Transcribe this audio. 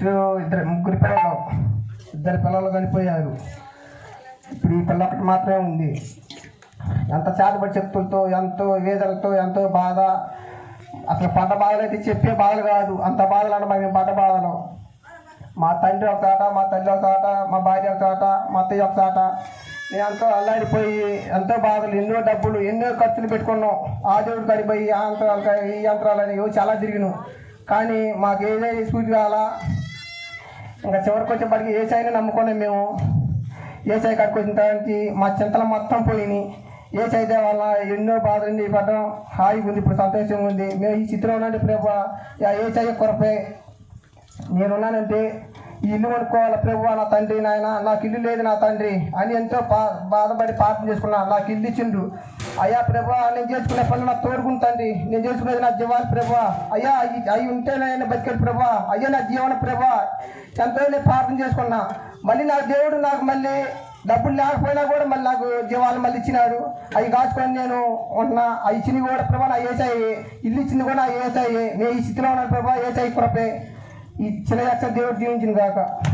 ఇద్దరు ఇద్దరు ముగ్గురు పిల్లలు. ఇద్దరు పిల్లలు చనిపోయారు. ఇప్పుడు ఈ పిల్ల ఒకటి మాత్రమే ఉంది. ఎంత చేతబడి చెప్పులతో ఎంతో వేదలతో ఎంతో బాధ. అసలు పడ్డ బాధలు అయితే చెప్పే బాధలు కాదు. అంత బాధలు అంటే మేము పడ్డ బాధలు. మా తండ్రి ఒక చాట మా తల్లి ఒక చాట మా భార్య ఒక చాట మా అత్తయ్య ఒక చాట. నేను ఎంతో అల్లాడిపోయి ఎంతో బాధలు ఎన్నో డబ్బులు ఎన్నో ఖర్చులు పెట్టుకున్నాం. ఆ దేవుడు కడిపోయి ఆ యంత్రాలు ఈ యంత్రాలు అనేవి చాలా తిరిగినాం కానీ మాకు ఏదైనా స్కూల్ కావాలా? ఇంకా చివరికి వచ్చేప్పటికి సాయిని నమ్ముకునే మేము. ఏసై కాడికి వచ్చిన దానికి మా చింతలు మొత్తం పోయినాయి. ఏసై వల్ల ఎన్నో బాధలు పడడం హాయిగా ఉంది ఇప్పుడు సంతోషంగా ఉంది. మేము ఈ చిత్రం ఉన్నది ప్రభు ఏసై కొరపే. నేనున్నానంటే ఈ ఇల్లు కొనుక్కోవాలి ప్రభు నా తండ్రి నాయన? నాకు ఇల్లు లేదు నా తండ్రి అని ఎంతో బాధపడి ప్రార్థన చేసుకున్నా. నాకు ఇల్లు ఇచ్చిండు. అయ్యా ప్రభు నేను చేసుకునే పనులు నాకు తోడుకుంటండి నేను చేసుకునేది నా జీవాలు ప్రభు. అయ్యా అవి అవి ఉంటే నేను బతికేది ప్రభు. అయ్యా నా జీవన ప్రభు ఎంతో నేను ప్రార్థన చేసుకున్నా. మళ్ళీ నా దేవుడు నాకు మళ్ళీ డబ్బులు లేకపోయినా కూడా మళ్ళీ నాకు జీవాలు మళ్ళీ ఇచ్చినాడు. అవి కాచుకొని నేను ఉన్నా. అవి ఇచ్చినవి కూడా ప్రభా నా ఏసాయి ఇల్లు ఇచ్చింది కూడా నా ఏసాయి నేను ఈ స్థితిలో ఉన్నాను ప్రభా ఏసాయి కృపే. ఈ చిన్న దేవుడు జీవించింది కాక.